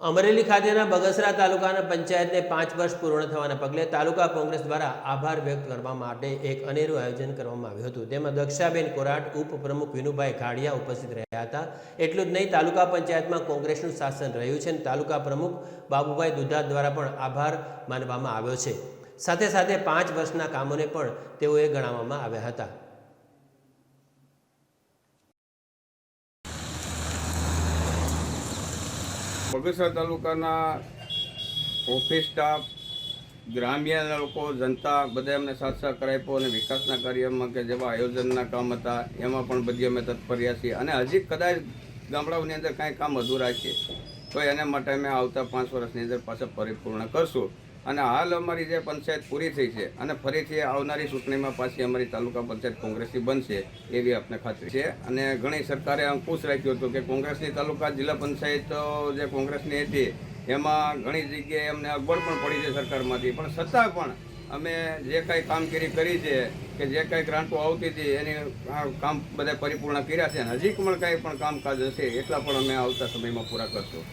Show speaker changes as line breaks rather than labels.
અમરેલી ખાતેના બગસરા તાલુકાના પંચાયતને પાંચ વર્ષ પૂર્ણ થવાના પગલે તાલુકા કોંગ્રેસ દ્વારા આભાર વ્યક્ત કરવા માટે એક અનેરું આયોજન કરવામાં આવ્યું હતું. તેમાં દક્ષાબેન કોરાટ, ઉપપ્રમુખ વિનુભાઈ ખાડિયા ઉપસ્થિત રહ્યા હતા. એટલું જ નહીં, તાલુકા પંચાયતમાં કોંગ્રેસનું શાસન રહ્યું છે અને તાલુકા પ્રમુખ બાબુભાઈ દુધા દ્વારા પણ આભાર માનવામાં આવ્યો છે. સાથે સાથે પાંચ વર્ષના કામોને પણ તેઓએ ગણાવવામાં આવ્યા હતા.
બગસરા તાલુકાના ઓફિસ સ્ટાફ ગ્રામ્ય લોકો, જનતા, બધા એમને સાથ સહકાર આપ્યો અને વિકાસના કાર્યમાં કે જેવા આયોજનના કામ હતા, એમાં પણ બધી અમે તત્પર્યા છીએ. અને હજી કદાચ ગામડાઓની અંદર કાંઈ કામ અધૂરા છે, તો એના માટે અમે આવતા પાંચ વર્ષની અંદર પાછા પરિપૂર્ણ કરશું. અને હાલ અમારી જે પંચાયત પૂરી થઈ છે અને ફરીથી આવનારી ચૂંટણીમાં પાછી અમારી તાલુકા પંચાયત કોંગ્રેસની બનશે એવી આપને ખાતરી છે. અને ઘણી સરકારે અંકુશ રાખ્યો હતો કે કોંગ્રેસની તાલુકા જિલ્લા પંચાયતો જે કોંગ્રેસની હતી, એમાં ઘણી જગ્યાએ અમને અગવડ પણ પડી છે સરકારમાંથી. પણ છતાં પણ અમે જે કાંઈ કામગીરી કરી છે કે જે કાંઈ ગ્રાન્ટો આવતી હતી, એની કામ બધા પરિપૂર્ણ કર્યા છે અને હજી પણ કાંઈ પણ કામકાજ હશે એટલા પણ અમે આવતા સમયમાં પૂરા કરશું.